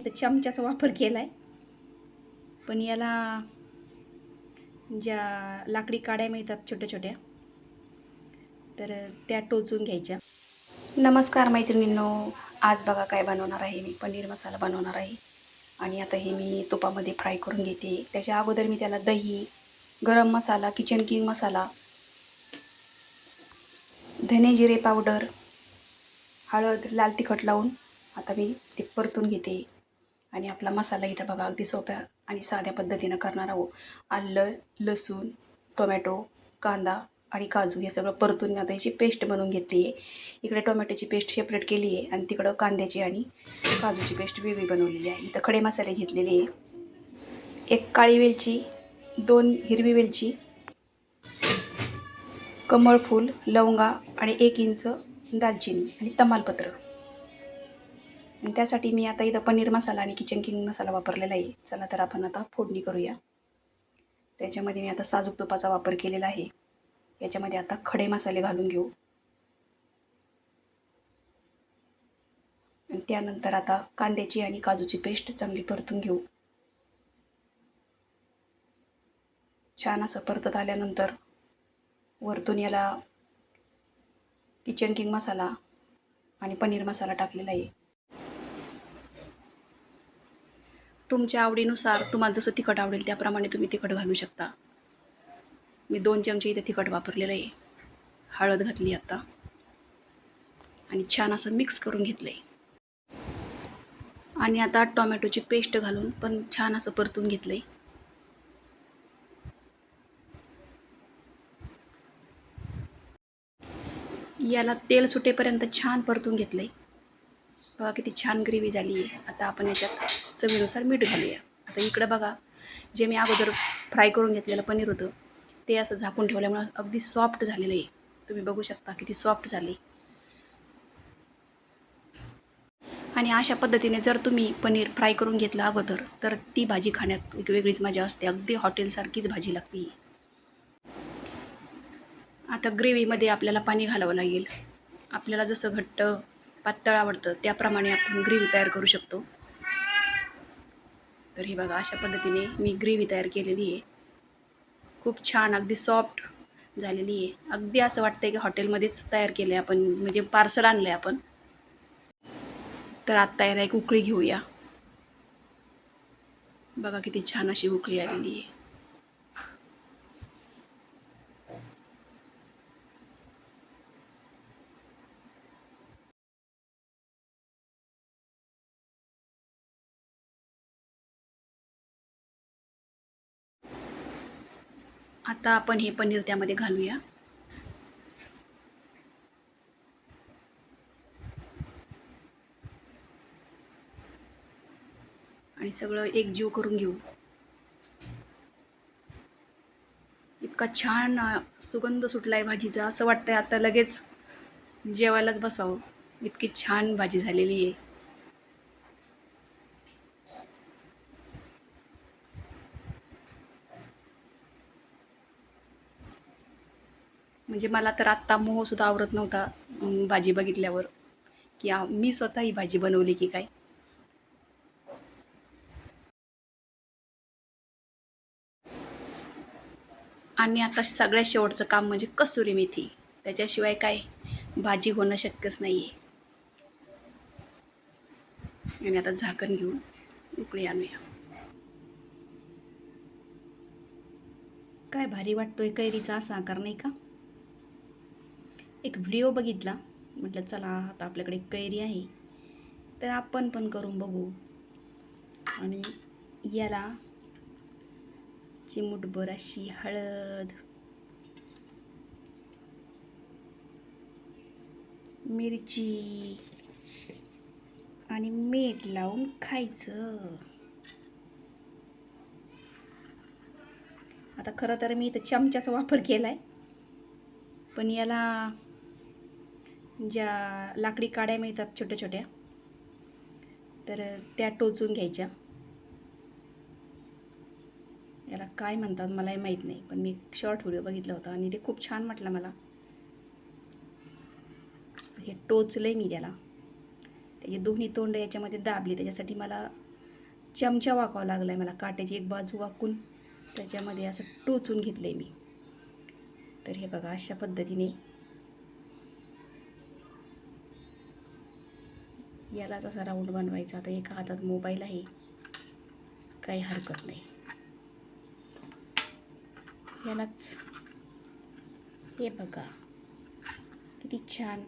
तर चमच्याचा वापर केला आहे पण याला ज्या लाकडी काड्या मिळतात छोट्या छोट्या तर त्या टोचून घ्यायच्या. नमस्कार मैत्रिणींनो आज बघा काय बनवणार आहे मी. पनीर मसाला बनवणार आहे. आणि आता हे मी तुपामध्ये फ्राय करून घेते. त्याच्या अगोदर मी त्याला दही गरम मसाला किचन किंग मसाला धने जिरे पावडर हळद लाल तिखट लावून आता मी ते परतून घेते. आणि आपला मसाला इथं बघा अगदी सोप्या आणि साध्या पद्धतीनं करणार आहोत. आलं लसूण टोमॅटो कांदा आणि काजू हे सगळं परतून मी आता याची पेस्ट बनवून घेतली आहे. इकडे टोमॅटोची पेस्ट सेपरेट केली आहे आणि तिकडं कांद्याची आणि काजूची पेस्ट वेगळी बनवलेली आहे. इथं खडे मसाले घेतलेले आहे. एक काळी वेलची दोन हिरवी वेलची कमळफूल लवंगा आणि एक इंच दालचिनी आणि तमालपत्र. आणि त्यासाठी मी आता इथं पनीर मसाला आणि किचन किंग मसाला वापरलेला आहे. चला तर आपण आता फोडणी करूया. त्याच्यामध्ये मी आता साजूक तुपाचा वापर केलेला आहे. याच्यामध्ये आता खडे मसाले घालून घेऊ. आणि त्यानंतर आता कांद्याची आणि काजूची पेस्ट चांगली परतून घेऊ. छान असं परतत आल्यानंतर वरतून याला किचन किंग मसाला आणि पनीर मसाला टाकलेला आहे. तुमच्या आवडीनुसार तुम्हाला जसं तिखट आवडेल त्याप्रमाणे तुम्ही तिखट घालू शकता. मी दोन चमचे इथे तिखट वापरलेलं आहे. हळद घातली आता. आणि छान असं मिक्स करून घेतलं आहे आणि आता टोमॅटोची पेस्ट घालून पण छान असं परतून घेतलं आहे याला तेल सुटेपर्यंत छान परतून घेतलं आहे बघा किती छान ग्रेव्ही झाली आहे. आता आपण याच्यात चवीनुसार मीठ घालूया. आता इकडं बघा जे मी अगोदर फ्राय करून घेतलेलं पनीर होतं ते असं झाकून ठेवल्यामुळं अगदी सॉफ्ट झालेलं आहे. तुम्ही बघू शकता किती सॉफ्ट झाली. आणि अशा पद्धतीने जर तुम्ही पनीर फ्राय करून घेतलं अगोदर तर ती भाजी खाण्यात एक वेगळीच मजा असते. अगदी हॉटेलसारखीच भाजी लागते आता ग्रेव्हीमध्ये आपल्याला पाणी घालावं लागेल. आपल्याला जसं घट्ट पातळ आवडतं त्याप्रमाणे आपण ग्रेव्ही तयार करू शकतो. तर हे बघा अशा पद्धतीने मी ग्रेव्ही तयार केलेली आहे. खूप छान अगदी सॉफ्ट झालेली आहे. अगदी असं वाटतंय की हॉटेलमध्येच तयार केलं आहे आपण म्हणजे पार्सल आणलं आहे आपण. तर आत्ता याला एक उकळी घेऊया. बघा किती छान अशी उकळी आलेली आहे. आता आपण हे पनीर त्यामध्ये घालूया. आणि सगळं एकजीव करून घेऊ. इतका छान सुगंध सुटला आहे भाजीचा. असं वाटतंय आता लगेच जेवायलाच बसावं. इतकी छान भाजी झालेली आहे. म्हणजे मला तर आत्ता मोहसुद्धा आवरत नव्हता भाजी बघितल्यावर. की मी स्वतः ही भाजी बनवली की काय? आणि आता सगळ्यात शेवटचं काम म्हणजे कसुरी मेथी. त्याच्याशिवाय काय? भाजी होणं शक्यच नाही आहे आणि आता झाकण घेऊन उकळी आणूया. काय भारी वाटतोय कैरीचा असा आकार नाही का? एक व्हिडिओ बघितला. म्हटलं चला आता आपल्याकडे कैरी आहे. तर आपण पण करून बघू. आणि याला चिमूटभर अशी हळद. मिरची. आणि मीठ लावून खायचं. आता खरं तर मी इथं चमच्याचा वापर केला आहे पण याला ज्या लाकडी काड्या मिळतात छोट्या छोट्या तर त्या टोचून घ्यायच्या. याला काय म्हणतात मलाही माहीत नाही पण मी शॉर्ट व्हिडिओ बघितला होता आणि ते खूप छान म्हटलं मला. हे टोचलं मी त्याला. त्याचे दोन्ही तोंड याच्यामध्ये दाबली त्याच्यासाठी मला चमचा वाकावा लागला आहे मला काट्याची एक बाजू वाकून त्याच्यामध्ये असं टोचून घेतलं आहे मी. तर हे बघा अशा पद्धतीने यालाच असा राऊंड बनवायचा. आता एका हातात मोबाईल आहे. काही हरकत नाही. यालाच हे बघा. किती छान.